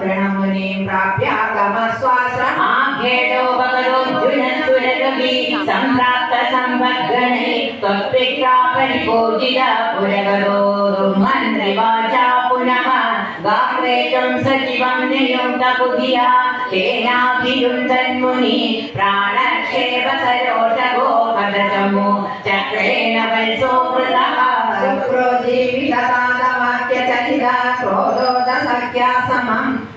प्रणमुनिं प्राप्यागमस्वाश्रमा आघेडो भगवोऽर्जुनसुरकवि सम्प्राप्त सम्पद्गणे त्वत्पित्रा परिपूजित पुरगरो मन्त्रिवाचा पुनः गात्रेतं सचिवं नियुक्तबुधिया तेनाभियुञ्जन्मुनि प्राणक्षेप सरोषगो पदचमु चक्रेण वल्सोऽकृतः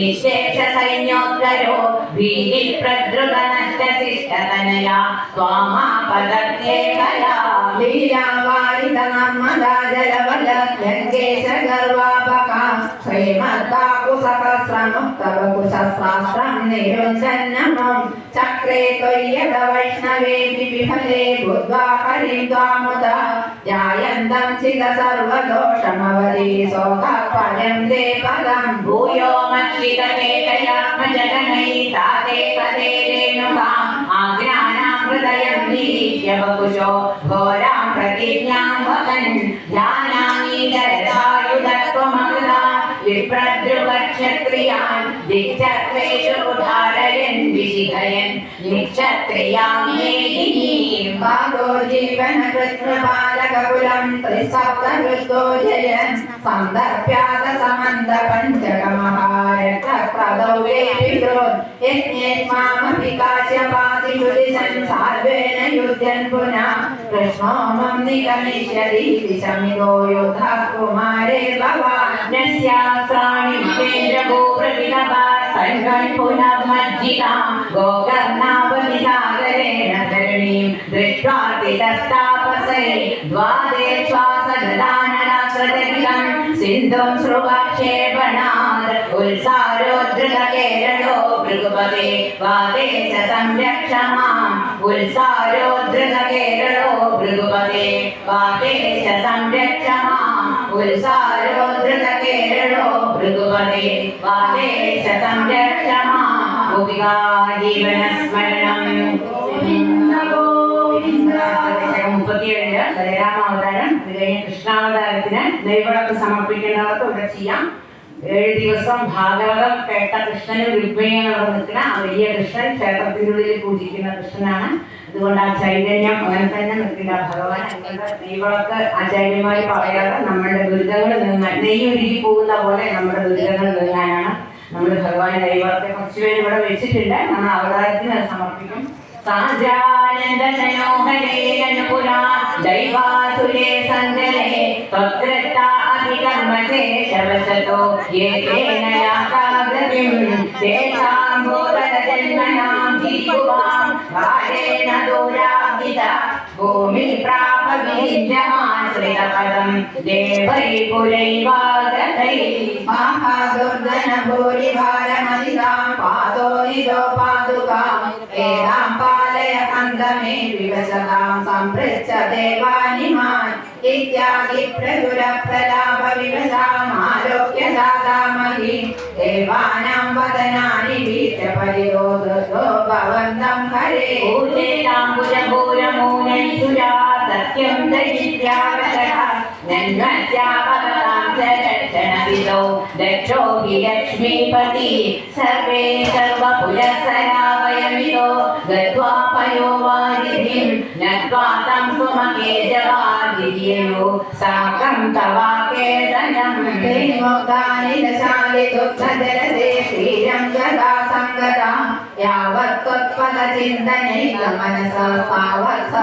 വിശേഷ സൈന്യോദ്ധരോ വീതി പ്രകൃത നഷ്ടശിഷ്ടതനയാ സ്വാമാ പദത്തെ കലാ ലീലാവാരിത നർമ്മദാ ജലവല ലങ്കേശ ഗർവാ श्रीमद्काकुसहस्रमुक्तवकुशस्राष्ट्रं निरुञ्जन्नमं चक्रे त्वय्यद विफले बुद्ध्वा हरिं त्वामुदा चिद सर्वदोषमवरी सोगपदं ते पदम् भूयो मक्षितकेतयात्मजगनैताते पदे रेणुकाम् आज्ञानां हृदयं निरीक्ष्य वपुषो घोरां प्रतिज्ञां वहन् ध्यानानि दरदायुधत्वमकृता ക്ഷത്രിയാൻ ദിക്ഷത്രേഷു ധാരയൻ വിശിഖയൻ നിക്ഷത്രിയാമേയും പാദോ ജീവന കൃത്മപാലകകുലം ത്രിസപ്തവൃത്തോ ജയൻ സന്ദർഭ്യാത സമന്ത പഞ്ചകമഹാരത പ്രദൗരേ പിതൃ യജ്ഞേത്മാമ यज्ञे मामपि युध्यन् पुनः कृष्णो निगमिष्यति दिशमितो योधः कुमारे भवान् नस्यास्त्राणि महेन्द्रगोप्रविलभा सङ्गन् पुनः मज्जितां गोकर्णावनिसागरेण धरणीं दृष्ट्वा तितस्तापसै द्वादे श्वासददाननाकृतिकं सिन्धुं श्रुवक्षेपणात् उल्सारोद्धृतकेरलो ഭഗവതേ വാദേ ച സംരക്ഷമാം. ഉത്സാരോദ്ധൃത കേരളോ ഭൃഗുപതേ വാദേ ച സംരക്ഷമാം. ഉത്സാരോദ്ധൃത കേരളോ ഭൃഗുപതേ വാദേ ച സംരക്ഷമാം. ഗോപികാ ജീവന സ്മരണം മുപ്പത്തിയേഴ് ബലരാമാവതാരം. ഇത് കഴിഞ്ഞ് കൃഷ്ണാവതാരത്തിന് ദൈവവളക്ക് സമർപ്പിക്കേണ്ടവർക്ക് ഇവിടെ ചെയ്യാം. ഏഴ് ദിവസം ഭാഗവതം കേട്ട കൃഷ്ണന് വിൽപ്പനയാണ് അവിടെ നിൽക്കുന്ന ആ വലിയ കൃഷ്ണൻ ക്ഷേത്രത്തിനുള്ളിൽ പൂജിക്കുന്ന കൃഷ്ണനാണ്. അതുകൊണ്ട് ആ ചൈതന്യം അങ്ങനെ തന്നെ നിൽക്കില്ല. ഭഗവാൻ അതുകൊണ്ട് നെയ്വിളക്ക് ആചാര്യമായി പറയാതെ നമ്മുടെ ദുരിതങ്ങൾ നീങ്ങാൻ നെയ്യ് ഉരുകി പോകുന്ന പോലെ നമ്മുടെ ദുരിതങ്ങൾ നീങ്ങാനാണ്. നമ്മൾ ഭഗവാൻ നെയ്വിളക്കെ കുറച്ചുപേരും ഇവിടെ വെച്ചിട്ടുണ്ട്. നമ്മൾ അവതാരത്തിന് साजानन्दशनोहरे रनुपुरा दैवासुरे सञ्जले त्वग्रता अपि कर्मजे शवशतो ये तेन यातागतिम् तेषां भूतजन्मनां जीवां कालेन दोराभिता भूमि प्रापवीज्यमाश्रितपदम् देवै पुरैवागतै महादुर्दनभूरिभारमलितां पादो निदो पादुकां वेदाम्ब मे विवशतां सम्पृच्छ देवानिमान् इत्यादि प्रदुरप्रलापविवशामारोग्यदातामहि देवानां वदनानि बीजपरिरोधो भवन्तं हरे। भूषेताम्बुजभूरमूलैसुरा सत्यं दैत्यावतरा जन्मस्यापततां च दक्षणविदौ दक्षो हि लक्ष्मीपति सर्वे सर्वपुरःसरा वयमिदो गत्वा पयोवादिभिं नत्वा तं सुमके जवादिर्ययो साकं तवाकेतनं त्रिमुखानि दशानि दुःखजलसे श्रीरं गदा सङ्गदा यावत्त्वत्पदचिन्तनैकमनसा सावत्सा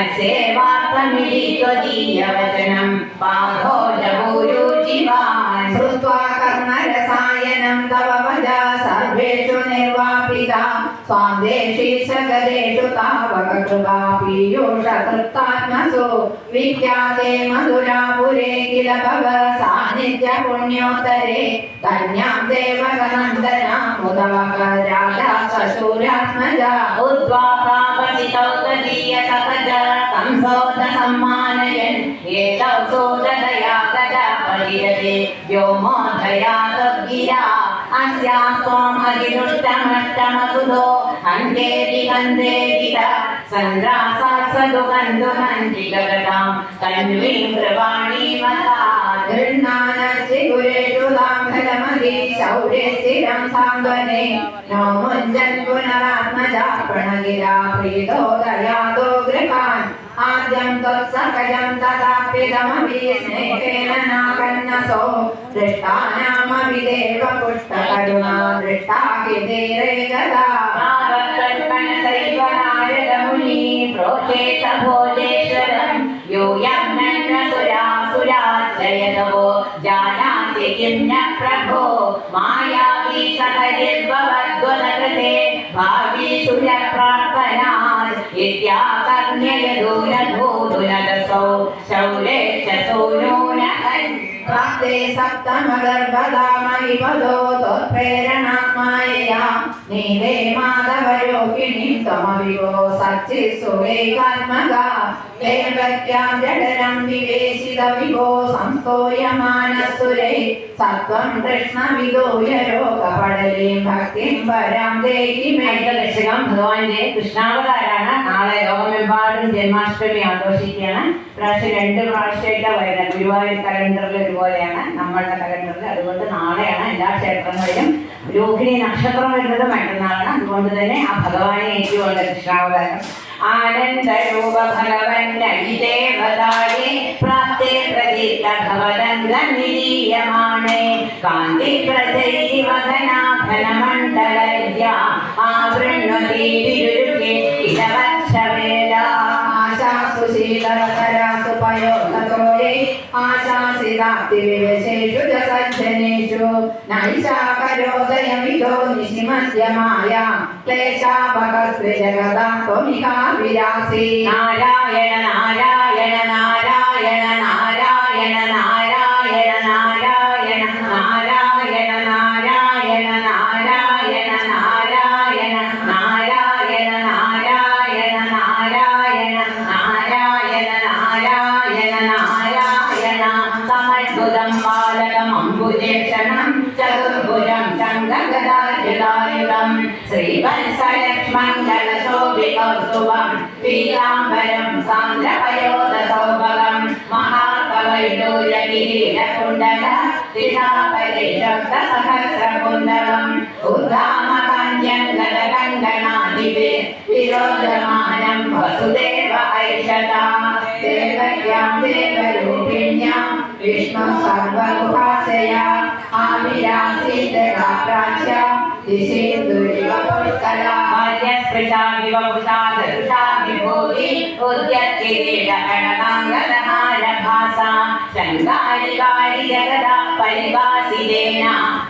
മനസ്സേവാത്തമിഴിത്വദീയവചനം പാദോജ ഗുരുജിവാൻ ശ്രുത്വാ കർമ്മരസായനം തവ വച स्वान्देशीर्षगदेषु तावककृपापीयूषकृत्तात्मसु विख्याते मधुरापुरे किल भव सान्निध्यपुण्योत्तरे धन्यां देवगनन्दनामुदवकराजा सशूरात्मजा उद्वापापसितौ तदीय सकजा कंसोद सम्मानयन् एतौ सोदया कदा परिरते व्योमोदया तद्गिरा अस्या त्वाम् अगिरुष्टमष्टमसुधो हन्तेरि हन्तेरिता सन्द्रासात् सदुगन्धुमन्तिकगताम् तन्वीं प्रवाणी मता गृह्णानस्य गुरेषु लाम्भलमगे शौर्ये स्थिरं साम्बने नो मुञ्जन् पुनरात्मजा प्रणगिरा प्रीतो दयातो गृहान् आद्यं त्वत्सकजन्तदाप्यदमभि स्नेहेन नाकन्नसो दृष्टानामभिदेव पुष्पकरुणा दृष्टा गिदेरे गदा प्रोचे सभो प्राप्ते सप्तमगर्भधामहिपदोत्प्रेरणात्मायया नीले माधवयोगिणीं त्वमविवो सच्चित् सुरेकात्मका ഭഗവാന്റെ കൃഷ്ണാവതാരാണ്. നാളെ ലോകമെമ്പാടും ജന്മാഷ്ടമി ആഘോഷിക്കുകയാണ്. പ്രാവശ്യം രണ്ട് പ്രാവശ്യമായിട്ട് വരുന്നത് ഗുരുവായൂർ കലണ്ടറിൽ ഒരുപോലെയാണ് നമ്മളുടെ കലണ്ടറിൽ. അതുകൊണ്ട് നാളെയാണ് എല്ലാ ക്ഷേത്രങ്ങളിലും രോഹിണി നക്ഷത്രം വരുന്നത് മറ്റന്നാളാണ്. അതുകൊണ്ട് തന്നെ ആ ഭഗവാനെ ഏറ്റുകൊണ്ട് കൃഷ്ണാവതാരം. ആനന്ദ രൂപ ഭഗവാൻ நடிதேவதாயே பிராப்தே பிரதித்த கவலங்கள் நிதீயமானே காந்தி பிரதை மகநாபன மண்டலயா ஆவருண்வதி ततो ये आशासिदाप्तिविवशेषु च सज्जनेषु नैषाकरोदयमितो निशिमध्यमाया क्लेशापकस्त्रि जगदा त्वमिहा विलासि नारायण नारायण नारायण नारायण పీతాంబరం సాంద్రపయోదసౌభగం మహాకవైడూర్యకిరీటకుండల త్రిధాపరిశబ్ద సహస్రకుండలం ఉద్ధామకాంజం గదకంగనాదివే విరోజమానం వసుదేవ ఐషత దేవయాం దేవరూపిణ్యాం విష్ణు సర్వగుహాశయ ఆవిరాసీత ప్రాచ్యాం ൃഷാവിവ പുഷാത് പുഷാവിഭൂതി ഉദ്യത്തിരീടകണ മംഗള उद्यत्किरीटकणकाङ्गदहारभासा शङ्गारिकारि जगदा परिवासितेन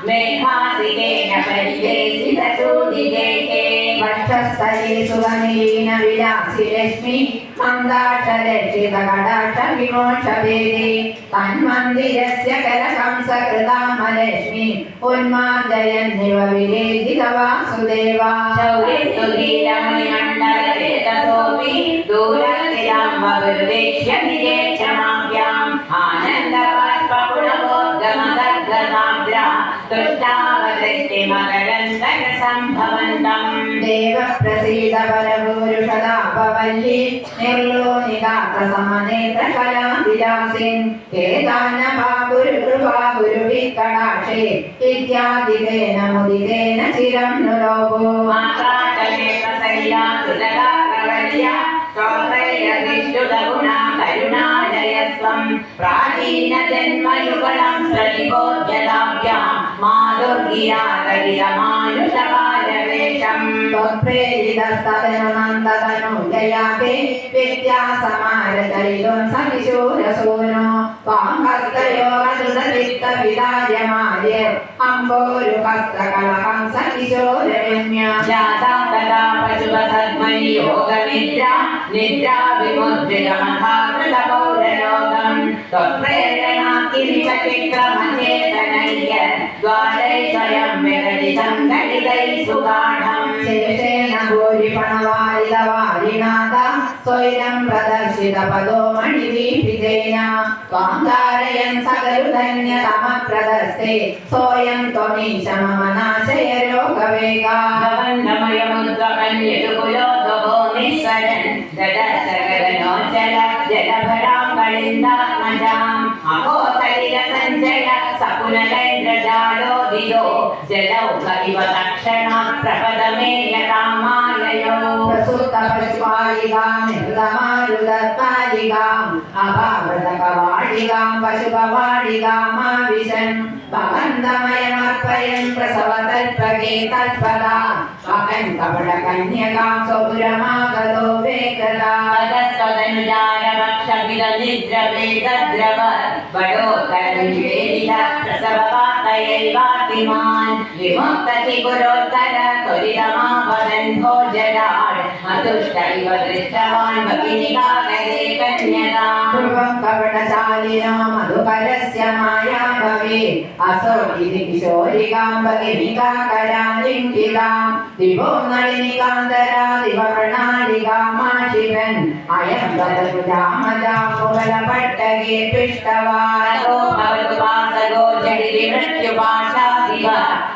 मेघासितेन परिवेशितशोधिदेहे वक्षस्थले सुगनीन विलासि लक्ष्मी मन्दाक्षरक्षितकटाक्ष तन्मन्दिरस्य कलकं उन्मार्जयन्निव विलेदितवासुदेवा शौर्यस्तुलीलमणिमण्डलवेदसोऽपि दूरस्थिरां ववृदेश्य निजेक्षमाभ्याम् മകരന്തര സംഭവന്തം ദേവപ്രസീത പരപൂരുഷതാപവല്ലി നിർലോനിതാത്ത സമനേത്ര കലാവിലാസിൻ കേദാന ഭാഗുരു കൃപാഗുരു ചിരം നുലോകോ മാതാ കലേത ശൈലാ തുലകാ പ്രവല്യ प्राचीनजन्मयुगलं प्रतिबोध्यताभ्यां माधुर्या कलितमानुषकालवेषम् त्वत्प्रेरितस्तदनुनन्दतनु जयाते विद्यासमारचरितुं सकिशोरसूनो त्वां हस्तयोगदृतचित्तविदार्यमार्य अम्बोरुहस्तकलहं सकिशोररम्या जाता तदा पशुपसद्मनि योगनिद्रा निद्रा विमुद्रितमथाकृतपौरलोकम् त्वत्प्रेरणा किरितचित्रमचेतनय्य द्वारै स्वयं विरलितं घटितैः सुगाढम् शेषेण भूरिपणवारिदवारिनाथ स्वैरं प्रदर्शितपदो मणिदीपितेन त्वां धारयन् सकलुधन्यतमप्रदस्ते सोऽयं त्वमीश मम नाशय लोकवेगा भवन्दमयमुद्गकन्यकुलोद्भवो निःसरन् जडसकलनोचल जलभरां ಗಳಿಂದ ಮಜಾಂ ಅಗೋ ಸರಿಯ ಸರಿ ಜಲ ಸಕುನಲೈಂದ್ರಜಾಲೋದಿಯೋ ಜಲವು ಕಲಿವ ತಕ್ಷಣ ಪ್ರಪದ ಮೇಯ ರಾಮಾಲಯೋ ಪ್ರಸುತ್ತ ಪಶುಪಾಲಿಗಾಂ ಹೃದಮಾರುದರ್ಪಾಲಿಗಾಂ ಅಭಾವೃತಕವಾಡಿಗಾಂ ಪಶುಪವಾಡಿಗಾಂ ಆವಿಶನ್ ಭಗಂತಮಯಮರ್ಪಯನ್ ಪ್ರಸವ ತಲ್ಪಗೆ ತತ್ಪದಾ ಮಕನ್ ಕಪಟ ಕನ್ಯಕಾಂ ಸೌರಮಾಗದೋ ವೇಗದಾ ಪದಸ್ವದನುಜಾನ ವಕ್ಷ ಬಿಲ ನಿದ್ರ ವೇಗದ್ರವ ಬಡೋ ಕರಂಜಿ വേദിത പ്രസവവാർത്തയിൽ വാർത്തിമാൻ വിമുക്തി പുരോത്തര ത്വരിതമാവതൻ ഭോജനാൾ അതുഷ്ട ഇവ ദൃഷ്ടവാൻ ഭഗിനികാല कपटशालिनो मधुकरस्य माया भवेत् असौ इति किशोरिकां भगिनिका करालिङ्गिकां दिवो नलिनिकान्तरा दिवप्रणालिकामाशिवन् अयं वदपुजामजा कुवलपट्टगे पिष्टवान् ततो भवतु वासगो जडिति मृत्युपाशादिव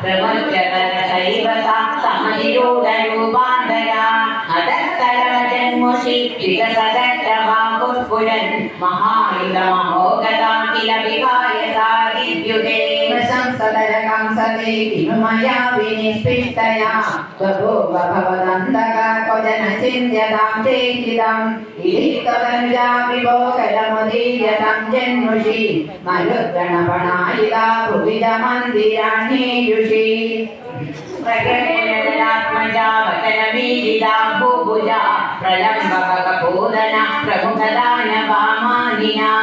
प्रमुच्यतनसैव सा समनिरूढरूपान्तरा अधस्तरवजन्मुषि विकसदट्टवाकुस्फुरन् महायुधमहोगता किल विहाय सा विद्युते प्रशंसदरकं सते किमु मया विनिष्पिष्टया बभूव भवदन्धका क्वचन चिन्त्यतां चेकिदम् इति त्वदनुजा विभोगलमुदीयतां जन्मुषि मरुद्गणपणायिता भुविदमन्दिराण्येयुषि प्रगणेनात्मजा பத்மஜா வச்சனமீலிதாம்பூபுஜா பிரலம்பகபூதன பிரமுகதான வாமானினா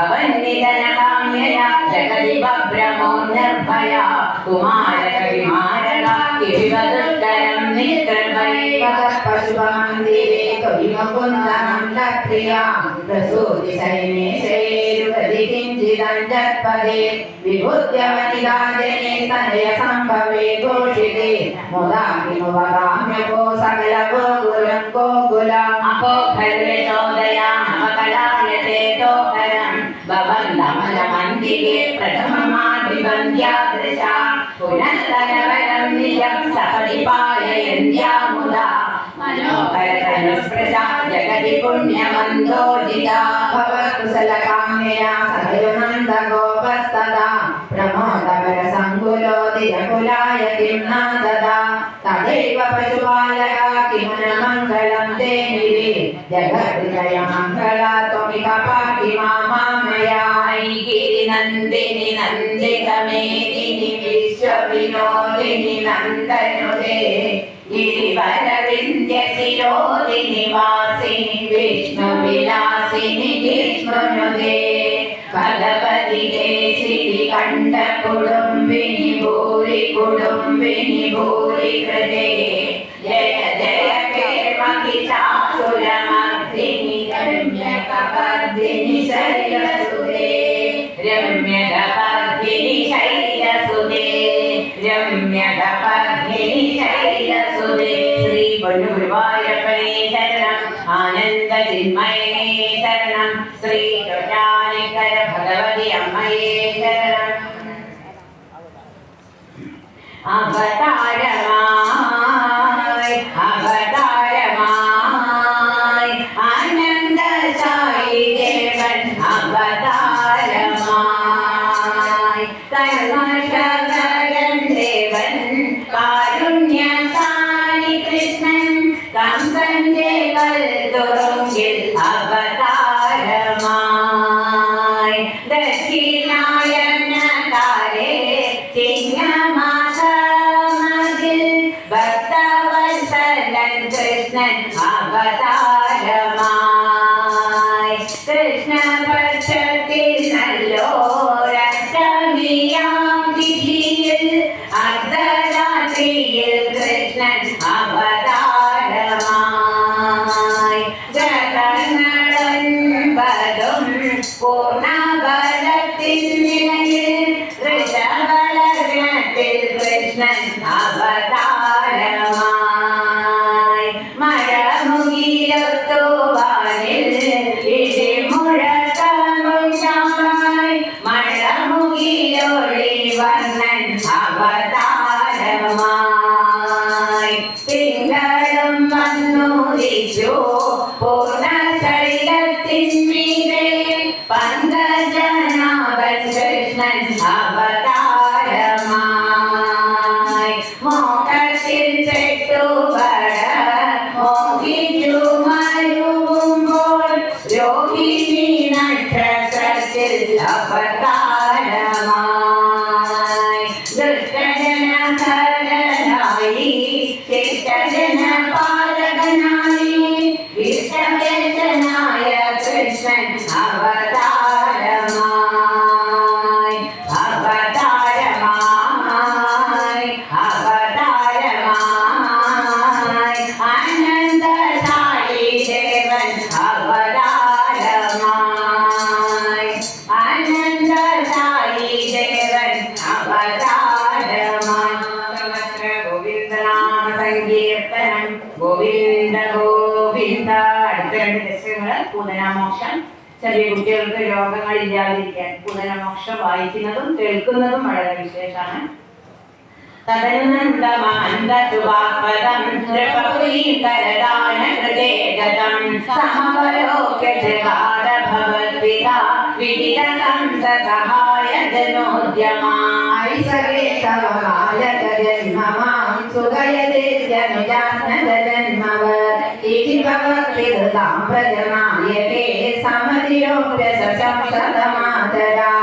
அவன்னிதன காம்யயா ஜகதி பப்ரமோன்னர்பயா குமாரக விமாரகா கிவிவதுஷ்கரம் நிக்கிரபைவக பசுபாந்திரே கவிமகுந்தனா शयेरुपदि किञ्चिदञ्जत्पदे विभुत्यवनिदा जने तनय सम्भवे घोषिते मुदा किमु वदाम्यको सकल गोकुलं गोकुलम् अहो खर्वशोदया नवकलाय चेतोहरम् भवन्तमलमन्दिरे प्रथममाभिवन्द्यादृशा पुनस्तरवरं निजं सपरिपालयन्त्या मुदा मनोहरतनुस्पृशा जगति पुण्यमन्दोजिता भवकुशलकाम्यया सदयुनन्दगोपस्तदा प्रमोदकरसङ्कुलो दिजकुलाय किं न ददा तदैव पशुपालका किं न मङ्गलं ते निवे जगहृदयमङ्गला त्वमिह पाहि मामामया गिरिनन्दिनि नन्दितमेदिनि विश्वविनोदिनि नन्दनुदे गिरिवरविन्द्यशिरोदिनि वासिनि विष्णुविलासिनि विष्णुनुदे भगवति केशिनि कण्ठकुडुम्बिनि भूरि कुडुम्बिनि yo ഇല്ലാതിരിക്കാൻ പുനരമോക്ഷം വായിക്കുന്നതും കേൾക്കുന്നതും വളരെ വിശേഷമാണ് തദനുനന്ദമാന്തസുഭാസ്പദം നൃപീകരദാനകൃതേ ഗതം സമപരോക്ഷ്യജാതഭവദ്വിത വിദിതം സഹായ ജനോദ്യമാ ഐസരേ തവ കാലകജന്മമാം സുഖയതേ ജനുജാനജന്മവത് इति भवद्विदुतां प्रजमायते समधिरोप्य सशंसतमातरा तटवसे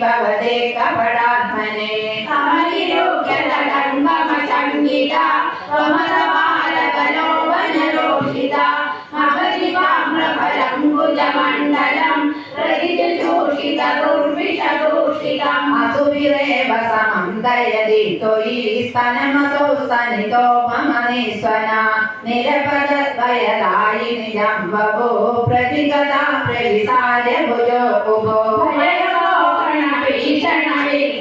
भवते कपडात्मने समनिरोग्यतकर्मम सङ्गीता त्वमसमारकलो वनरोषिता महदिवाम्रफलम्बुजमण्डलम् प्रतिशोषितदुर्विषदूषितम् असुविरेव समं दयति त्वयि स्तनमसौ स्तनितो मम निस्वना निरपदद्वयदायि निजं बभो प्रतिकदा प्रविसाय भुजो भुभो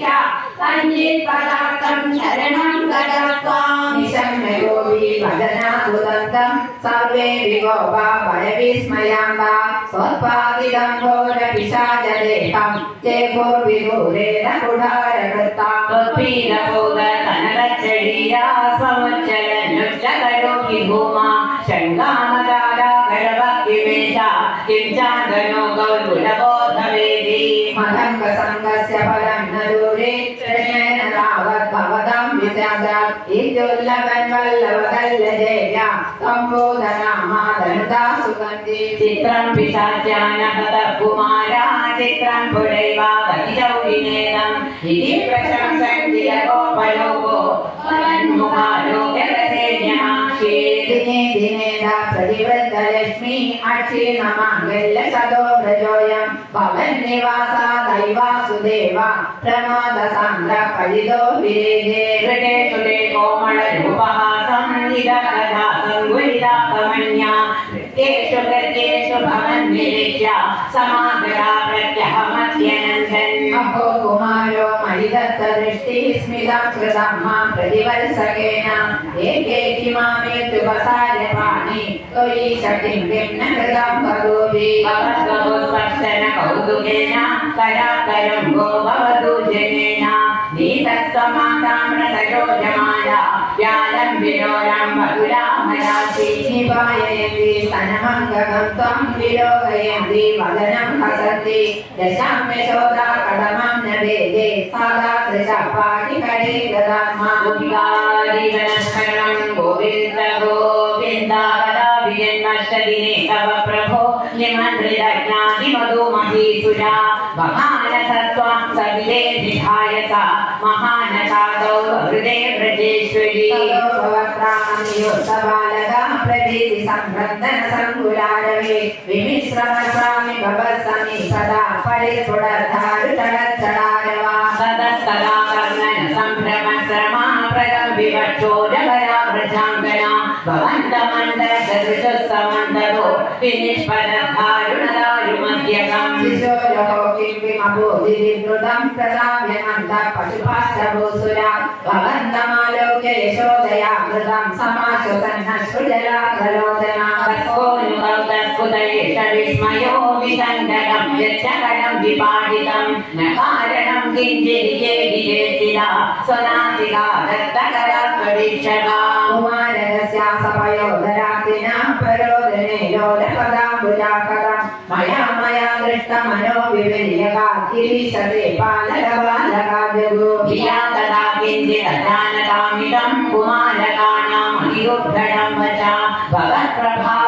निरीक्षा कञ्चित्पदार्थं शरणं गतस्त्वाम् निशम्य गोपी वदनादुदन्तं सर्वे विगोपा भयविस्मयाम्बा। स्वत्पादिदं घोरपिशाचदेहं। चेभोर्विघोरेण कुठारकृता त्वत्पीडभोगकनकचरीरा स्वमुच्चलनुच्चकरोहि भूमा शङ्कामदारा गणभक्तिवेशा किं चान्दनो गौर्गुणबोधवेदी मदङ्गसङ्गस्य फलं न दूरे कृष्णेन तावत् भवतां विस्यात् इत्युल्लभन् वल्लभकल्लजेया सम्बोधनामादनुदा सुगन्धि चित्रं पिशाच्यानहतः कुमारा चित्रं पुरैवा गतिचौकिनेदम् इति प्रशंसन्ति यगोपलोको वरन्मुखालोकरसेन्यमाक्षी दिने दिने दा प्रतिवृद्धलक्ष्मी अक्षीणमाङ्गल्य सदो व्रजोऽयं भवन्निवासा दैवासुदेवा फलितो विरेजे हृदे सुते कोमलरूपहासं निदकथा सङ्गुलिताकमन्या तेषु कृत्येषु भवन्निरीक्ष्य समागरा प्रत्यहमत्यनन्दन् अहो कुमारो मयिदत्तदृष्टिः स्मितं कृतं माँ प्रतिवत्सकेन एकेति मामेत्युपसार्य पाणि त्वयि शक्तिं किं न कृतं करोति भवद्गोस्पर्शन कौतुकेन कराकरं गो भवतु जनेन नीतस्त्वमाताम्रसरोजमाला व्यालं विलोलं मधुरामरासि निपाययन्ति स्तनमङ्गकं त्वं विलोकयन्ति वदनं हसन्ति दशाम्यशोदा कडमं न वेदे सादा त्रिशपाणिकडे ददात्मा गोपिकादिवनस्मरणं गोविन्द गोविन्द कदाभिजन्मष्टदिने तव प्रभो निमन्त्रितज्ञातिमधुमहीसुजा महानसत्त्वां सविदे निधाय सा महानसादौ हृदे व्रजेश्वरी भवत्रामयोत्सबालका प्रभीति सम्बन्धन सङ्कुलारवे विमिश्रमस्वामि भवत्समि सदा परिस्फुटद्धारुतरच्छडारवा ప్రచోదకరా ప్రశాంకర భవంతమండల సదృశస్తమండలో వినిష్పద కారుణదాయు మధ్యకం ృతం ప్రదాభ్యమంత పశుపాశ్రభూసుర సృజలా विसङ्गतं यच्चकरं विपाटितं न कारणं किञ्चिदिजेदिजेतिला स्वनासिका दत्तकरा परीक्षका कुमारस्य सपयोदरातिना परोदने लोलपदाम्बुजाकरं मया मया दृष्टमनो विविर्यका गिरीशते पालकबालकाजगो धिया तदा किञ्चिदजानतामिदं कुमारकाणाम् अनिरुद्धं वचा भगत्प्रभावा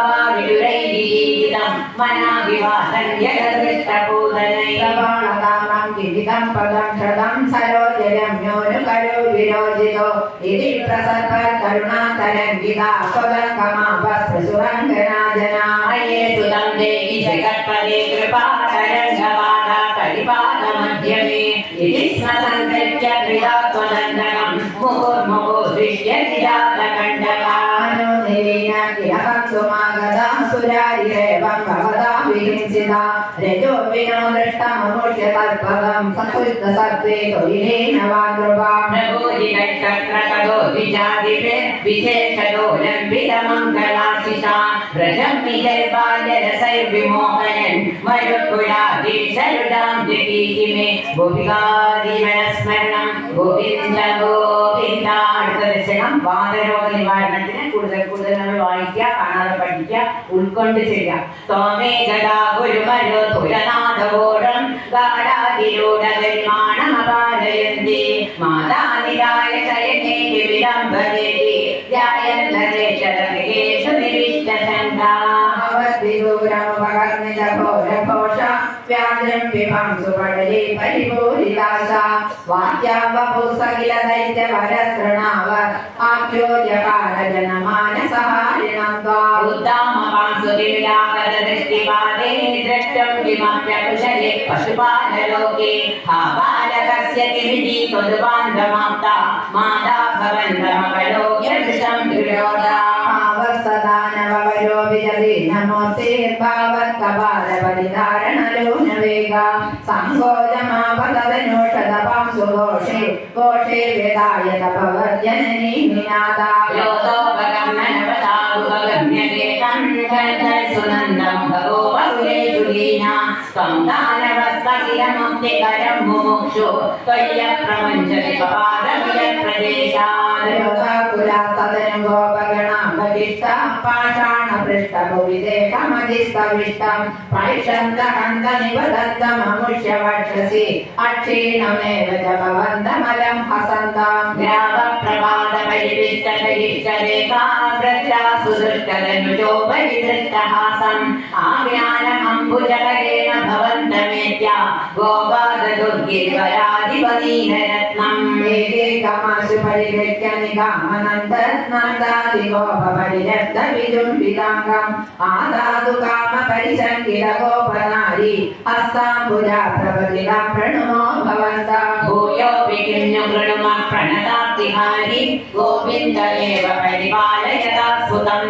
प्रबाणकामं किमिदं पदं क्षतं सरोजरम्योऽनुकरो विरोजितो इति प्रसर्प करुणातरङ्गिता स्वदङ्गमापस्पृशुरङ्गना जना मये सुतं देहि जगत्पदे कृपातरङ्गपादा विहिंसिता रजो विनो दृष्टममुष्य तत्पदं सकृत्तसत्त्वे त्वयिनेन वा कृपा प्रभोजिनक्षत्रकरो विजातिभिर् വിശേഷതോലംബിതമംഗളാശിഷ വ്രജം വിജൽബാല്യരസൈർവിമോഹയൻ മരുക്കുലാധീശരുടാം ജഗീഹിമേ ഗോപികാജീവനസ്മരണം ഗോവിന്ദ ഗോവിന്ദ അടുത്ത ദശകം വാതരോഗ നിവാരണത്തിന് കൂടുതൽ കൂടുതൽ നമ്മൾ വായിക്കുക കാണാതെ പഠിക്കുക ഉൾക്കൊണ്ട് ചെയ്യുക തോമേ ഗതാ ഗുരുമലോപുരനാഥോടം ഗാഢാതിരൂഢനിർമാണമപാലയന്തി മാതാനിരായ ശയനേ വിളംബരേതി ജായന്തരേശരേഷു നിവിഷ്ടശങ്കാ ഭഗവതി ഗൗരവ ഭഗവതി ജപോ ജപോ వ్యాఘ్రం పిభంసుపడలే పరిపూరిలాస వాక్యావపుసకిల దైత్యవరసృణావ ఆఖ్యోజకార జనమానసహారిణం ఉద్దామపాంసుర్యాపదృష్టిపాదే ద్రష్టం కిమప్యకుశలే పశుపాలలోకే. హాబాలకస్య కిమితి తదుబాంధమాప్త మాతా భవంతమగలో యదృశం దృఢోదా ಜರಿ ನಮೋತೆ ಭಾವತ್ಕಬಾಲ ಬಲಿಧಾರಣಲೋನ ವೇಗ ಸಂಗೋಜಮಾಪದ ನೋಷದ ಪಾಂಸು ಘೋಷೆ ಘೋಷೆ ವೇದಾಯತ ಭವದ್ಯನನಿ ನಿನಾದ ಯೋತೋಪಗಮ್ಯನವತಾರುಪಗಮ್ಯತೆ ಕಂಠ ಸುನಂದಮ കുലീന സ്വം ദാനവസ്തകിലമുക്തികരം മുമുക്ഷു ത്വയ്യ പ്രപഞ്ചതി പാദമിലപ്രദേശാകുലാസദനം ഗോപഗണാം ഭവിഷ്ടം പാഷാണ പൃഷ്ഠഭുവിദേഹമതിസ്തവിഷ്ടം പൈഷന്ത ഹന്ത നിവദത്തമമുഷ്യ വക്ഷസി അക്ഷീണമേവ ച ഭവന്തമലം ഹസന്താം ഗ്രാവപ്രഭാത പരിവിഷ്ട പരിഷ്ടരേഖാ പ്രജാസുദൃഷ്ടതനുജോ പരിദൃഷ്ടഹാസം ആജ്ഞാനമംബു आज्ञानमम्बुजकरेण भवन्तमेत्य गोपाददुर्गिरिवराधिपदीनरत्नम् एकमाशु परिवेक्य निगामनन्तर्नादादिगोपरिरक्तविजुम्बिताङ्गम् आदातु कामपरिशङ्किलगोपनारी हस्ताम्बुजा प्रभृतिला प्रणुमो भवन्तम् भूयोऽपि किं नु प्रणताप्तिहारि गोविन्द एव परिपालयता सुतं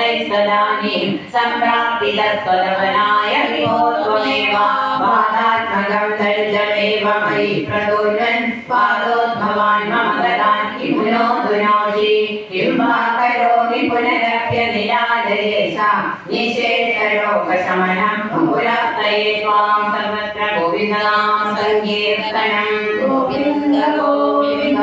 न इत्यादिमातरपितृप्रमुखैस्तदानीं सम्प्राप्तितस्त्वदवनाय विभो त्वमेव पादात्मकं दरिद्रमेव मयि प्रदोषन् पादोद्भवान् मम गतान् किमुनो दुनोषि किं वा करोमि पुनरप्य निराजयेषा निशेषरोगशमनं पुरातये त्वां सर्वत्र गोविन्दनाम सङ्कीर्तनम् गोविन्द गोविन्द